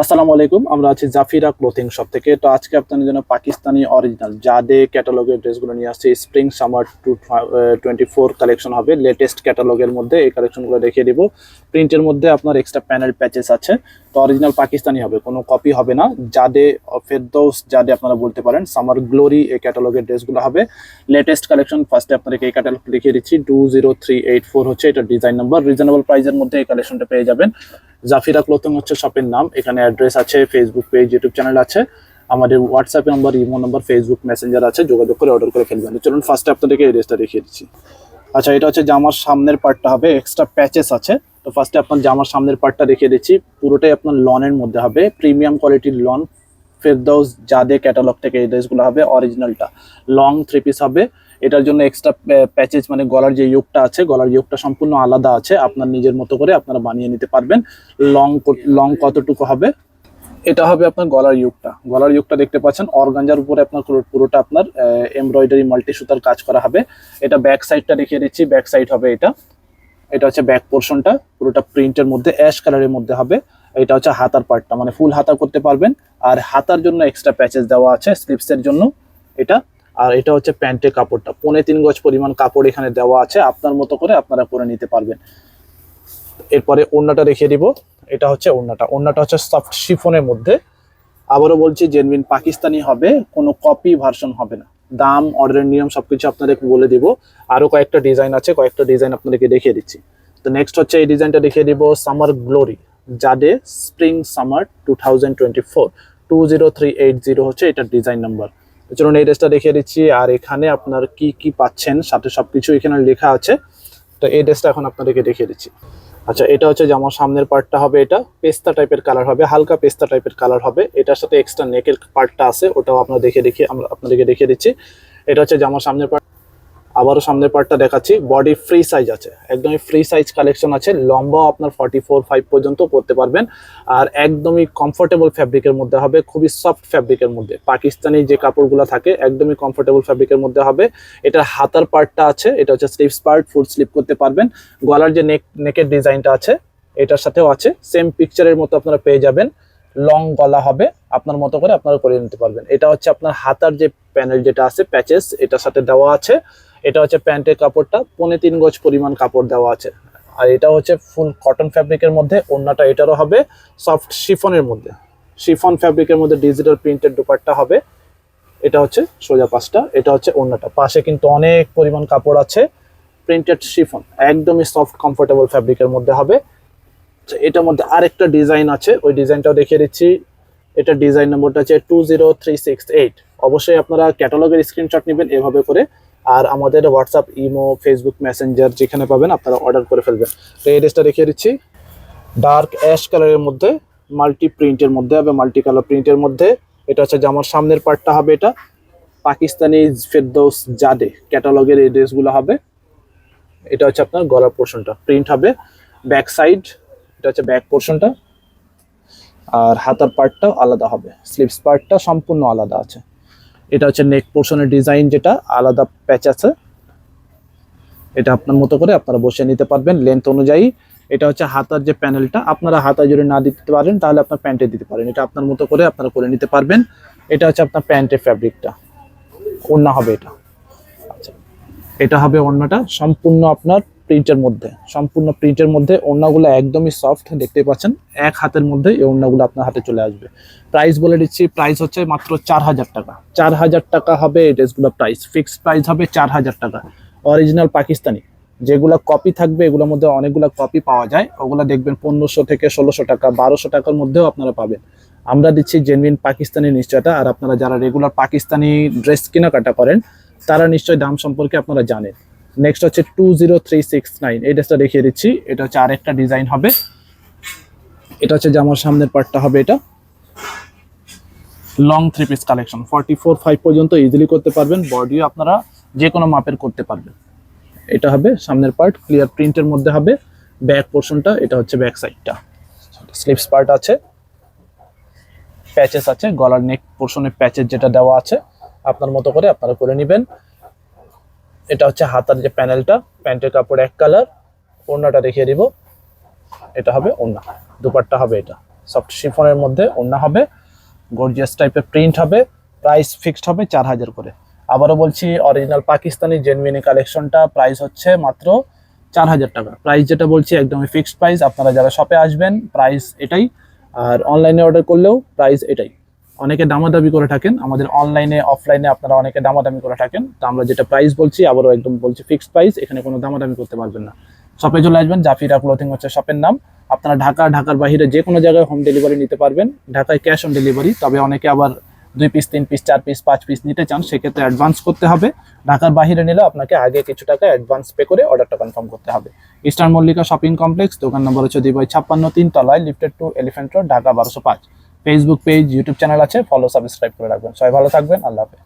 আসসালামু আলাইকুম, আমরা আছি জাফিরা ক্লোথিং শপ থেকে। তো আজকে আপনাদের জন্য পাকিস্তানি অরিজিনাল জাদে ক্যাটালগের ড্রেসগুলো নিয়ে আসছে। Spring summer two twenty four collection হবে। লেটেস্ট ক্যাটালগের মধ্যে এই কালেকশনগুলো দেখিয়ে দিব। প্রিন্টের মধ্যে আপনার এক্সট্রা প্যানেল প্যাচেস আছে। তো অরিজিনাল পাকিস্তানি হবে, কোনো কপি হবে না। জাদে ফেরদৌস জাদে আপনারা বলতে পারেন। সামার গ্লোরি এই ক্যাটালগের ড্রেসগুলো হবে। লেটেস্ট কালেকশন ফার্স্টে আপনাদেরকে এই ক্যাটালগ দেখিয়ে দিচ্ছি। Two zero three eight four হচ্ছে এটা ডিজাইন নাম্বার রিজনেবল প্রাইসের মধ্যে এই কালেকশনটা পেয়ে যাবেন। জাফিরা ক্লোথিং হচ্ছে শপের নাম। এখানে অ্যাড্রেস আছে ফেসবুক পেজ ইউটিউব চ্যানেল আছে। আমাদের WhatsApp number imo number Facebook Messenger আছে। যোগাযোগ করে অর্ডার করে ফেলবেন চলুন ফার্স্টে আপনাদেরকে এই ড্রেসটা দেখিয়ে দিচ্ছি। আচ্ছা এটা হচ্ছে জামার সামনের পার্টটা হবে। এক্সট্রা প্যাচেস আছে। তো ফার্স্টে আপনার জামার সামনের পার্টটা দেখিয়ে দিচ্ছি। পুরোটাই আপনার লনের মধ্যে হবে। প্রিমিয়াম কোয়ালিটির লন ফেরদৌস জাদে ক্যাটালগ থেকে এই ড্রেসগুলো হবে। অরিজিনালটা লং থ্রি পিস হবে। এটার জন্য এক্সট্রা প্যাচেজ মানে গলার যে ইয়োগটা আছে, গলার ইয়োগটা সম্পূর্ণ আলাদা আছে। আপনার নিজের মতো করে আপনারা বানিয়ে নিতে পারবেন। লং লং কতটুকু হবে? এটা হবে আপনার গলার ইউকটা গলার ইউকটা দেখতে পাচ্ছেন। অর্গাঞ্জার উপরে আপনার পুরোটা আপনার এমব্রয়ডারি মাল্টি সুতার কাজ করা হবে। এটা ব্যাক সাইডটা দেখিয়ে দিচ্ছি। ব্যাক সাইড হবে এটা। এটা হচ্ছে ব্যাক পোর্শনটা পুরোটা প্রিন্টের মধ্যে অ্যাশ কালারের মধ্যে হবে। এটা হচ্ছে হাতার পার্টটা মানে ফুল হাতা করতে পারবেন। আর হাতার জন্য এক্সট্রা প্যাচেস দেওয়া আছে স্লিপসের জন্য। এটা আর এটা হচ্ছে প্যান্টের কাপড়টা। পনে তিন গজ পরিমাণ কাপড় এখানে দেওয়া আছে, আপনার মতো করে আপনারা করে নিতে পারবেন। এরপরে ওড়নাটা দেখিয়ে দিব। এটা হচ্ছে ওড়নাটা। ওড়নাটা হচ্ছে সফট শিফনের মধ্যে। আবারও বলছি জেনবিন পাকিস্তানি হবে, কোনো কপি ভার্সন হবে না। দাম অর্ডারের নিয়ম সব কিছু আপনাদেরকে বলে দিব। আরও কয়েকটা ডিজাইন আছে, কয়েকটা ডিজাইন আপনাদেরকে দেখিয়ে দিচ্ছি। তো নেক্সট হচ্ছে এই ডিজাইনটা দেখিয়ে দিব summer glory জাডে spring summer two thousand twenty four two zero three eight zero হচ্ছে এটার ডিজাইন নাম্বার চলুন এই ড্রেসটা দেখিয়ে দিচ্ছি। আর এখানে আপনার কি কি পাচ্ছেন সাথে সবকিছু এখানে লেখা আছে। তো এই ড্রেসটা এখন আপনাদেরকে দেখিয়ে দিচ্ছি। আচ্ছা এটা হচ্ছে জামার সামনের পার্টটা হবে এটা। পেস্তা টাইপের কালার হবে, হালকা পেস্তা টাইপের কালার হবে। এটার সাথে এক্সট্রা নেকের পার্টটা আছে, ওটাও আপনার দেখে দেখে আমরা আপনাদেরকে দেখিয়ে দিচ্ছি। এটা হচ্ছে জামার সামনের পার্ট আবারও সামনের পার্টটা দেখাচ্ছি। বডি ফ্রি সাইজ আছে। একদমই ফ্রি সাইজ কালেকশন আছে। লম্বাও আপনার ফর্টি ফোর ফাইভ পর্যন্ত পড়তে পারবেন। আর একদমই কমফোর্টেবল ফ্যাব্রিকের মধ্যে হবে। খুবই সফট ফ্যাব্রিকের মধ্যে। পাকিস্তানি যে কাপড়গুলো থাকে, একদমই কমফোর্টেবল ফ্যাব্রিকের মধ্যে হবে। এটার হাতার পার্টটা আছে। এটা হচ্ছে স্লিপস পার্ট ফুল স্লিপ করতে পারবেন। গলার যে নেক নেকের ডিজাইনটা আছে, এটার সাথেও আছে। সেম পিকচারের মতো আপনারা পেয়ে যাবেন। লং গলা হবে। আপনার মতো করে আপনারা করে নিতে পারবেন। এটা হচ্ছে আপনার হাতার যে প্যানেল যেটা আছে প্যাচেস এটার সাথে দেওয়া আছে। এটা হচ্ছে প্যান্টের কাপড়টা পৌনে তিন গজ পরিমাণ কাপড় দেওয়া আছে। আর এটা হচ্ছে ফুল কটন ফ্যাব্রিকের মধ্যে ওড়নাটা এটারও হবে সফট শিফনের মধ্যে। শিফন ফ্যাব্রিকের মধ্যে ডিজিটাল প্রিন্টেড দুপাট্টা হবে। এটা হচ্ছে সোজা পাশটা এটা হচ্ছে ওড়নাটা। পাশে কিন্তু অনেক পরিমাণ কাপড় আছে প্রিন্টেড শিফন একদমই সফট কমফোর্টেবল ফ্যাব্রিকের মধ্যে হবে। আচ্ছা, এটার মধ্যে আরেকটা ডিজাইন আছে ওই ডিজাইনটাও দেখিয়ে দিচ্ছি। এটা ডিজাইন নম্বরটা হচ্ছে two zero three six eight অবশ্যই আপনারা ক্যাটালগের স্ক্রিনশট নেবেন এভাবে করে আর আমাদের হোয়াটসঅ্যাপ ইমো ফেসবুক মেসেঞ্জার যেখানে পাবেন আপনারা অর্ডার করে ফেলবেন। তো এই ড্রেসটা রেখে দিচ্ছি। ডার্ক অ্যাশ কালারের মধ্যে মাল্টি প্রিন্টের মধ্যে হবে মাল্টি কালার প্রিন্টের মধ্যে। এটা হচ্ছে জামার সামনের পার্টটা হবে এটা। পাকিস্তানি ফেরদৌস জাদে ক্যাটালগের এই ড্রেসগুলো হবে। এটা হচ্ছে আপনার গলার পোর্শনটা প্রিন্ট হবে ব্যাক সাইড এটা হচ্ছে ব্যাক পোর্শনটা আর হাতার পার্টটাও আলাদা হবে। স্লিপস পার্টটা সম্পূর্ণ আলাদা আছে। এটা হচ্ছে নেক পোর্শনের ডিজাইন যেটা, আলাদা প্যাচ আছে। এটা আপনার মতো করে আপনারা বসে নিতে পারবেন লেন্থ অনুযায়ী। এটা হচ্ছে হাতার যে প্যানেলটা আপনারা হাতা যদি না দিতে পারেন, তাহলে আপনার প্যান্টে দিতে পারেন। এটা আপনার মতো করে আপনারা করে নিতে পারবেন। এটা হচ্ছে আপনার প্যান্টের ফ্যাব্রিকটা ওড়না হবে এটা। আচ্ছা। এটা হবে ওড়নাটা। সম্পূর্ণ আপনার প্রিন্টের মধ্যে, সম্পূর্ণ প্রিন্টের মধ্যে ওড়নাগুলো একদমই সফট দেখতে পাচ্ছেন? এক হাতের মধ্যে এই ওড়নাগুলো আপনার হাতে চলে আসবে। প্রাইস বলে দিচ্ছি প্রাইস হচ্ছে মাত্র চার হাজার টাকা। চার হাজার টাকা হবে এই ড্রেসগুলো প্রাইস ফিক্সড প্রাইস হবে চার হাজার টাকা। অরিজিনাল পাকিস্তানি, যেগুলো কপি থাকবে, এগুলোর মধ্যে অনেকগুলো কপি পাওয়া যায়। ওগুলো দেখবেন পনেরোশো থেকে ষোলোশো টাকা, বারোশো টাকার মধ্যেও আপনারা পাবেন। আমরা দিচ্ছি জেনুইন পাকিস্তানি নিশ্চয়তা, আর আপনারা যারা রেগুলার পাকিস্তানি ড্রেস কেনাকাটা করেন, তারা নিশ্চয়ই দাম সম্পর্কে আপনারা জানেন। নেক্সট হচ্ছে two zero three six nine এই ড্রেসটা দেখিয়ে দিচ্ছি। এটা হচ্ছে আরেকটা ডিজাইন হবে। এটা হচ্ছে জামার সামনের পার্টটা হবে এটা। Long three piece collection forty four five পর্যন্ত ইজিলি করতে পারবেন। বডিও আপনারা যে কোনো মাপের করতে পারবেন। এটা হবে সামনের পার্ট ক্লিয়ার প্রিন্টের মধ্যে হবে। ব্যাক পোর্শনটা এটা হচ্ছে ব্যাক সাইডটা স্লিপস পার্ট আছে। প্যাচেস আছে। গলার নেক পোর্শনে প্যাচেস যেটা দেওয়া আছে, আপনার মতো করে আপনারা করে নেবেন। এটা হচ্ছে হাতার যে প্যানেলটা, প্যান্টের কাপড় এক কালার, ওড়নাটা দেখিয়ে দিব। এটা হবে ওড়না, দুপাট্টা হবে এটা। সফট শিফনের মধ্যে ওড়না হবে গর্জিয়াস টাইপের প্রিন্ট হবে প্রাইস ফিক্সড হবে চার হাজার করে। আবারও বলছি অরিজিনাল পাকিস্তানি জেনমিনি কালেকশনটা প্রাইস হচ্ছে মাত্র চার হাজার টাকা। প্রাইস যেটা বলছি একদমই ফিক্সড প্রাইস আপনারা যারা শপে আসবেন প্রাইস এটাই। আর অনলাইনে অর্ডার করলেও প্রাইস এটাই। অনেকে দামাদামি করে থাকেন, আমাদের অনলাইনে অফলাইনে আপনারা অনেকে দামাদামি করে থাকেন। তো আমরা যেটা প্রাইস বলছি, আবারও একদম বলছি ফিক্সড প্রাইস এখানে কোনো দামাদামি করতে পারবেন না। শপে চলে আসবেন জাফিরা ক্লোথিং হচ্ছে শপের নাম। আপনারা ঢাকা, ঢাকার বাইরে যে কোনো জায়গায় হোম ডেলিভারি নিতে পারবেন। ঢাকায় ক্যাশ অন ডেলিভারি তবে অনেকে আবার দুই পিস তিন পিস চার পিস পাঁচ পিস নিতে চান, সেক্ষেত্রে অ্যাডভান্স করতে হবে। ঢাকার বাহিরে নিলে আপনাকে আগে কিছু টাকা অ্যাডভান্স পে করে অর্ডারটা কনফার্ম করতে হবে। ইস্টার্ন মল্লিকা শপিং কমপ্লেক্স দোকান নম্বর হচ্ছে দুই বাই ছাপ্পান্ন তিন তলায় lifted two Elephant Road Dhaka বারোশো পাঁচ। ফেসবুক পেজ ইউটিউব চ্যানেল আছে ফলো সাবস্ক্রাইব করে রাখবেন। সবাই ভালো থাকবেন আল্লাহ হাফেজ।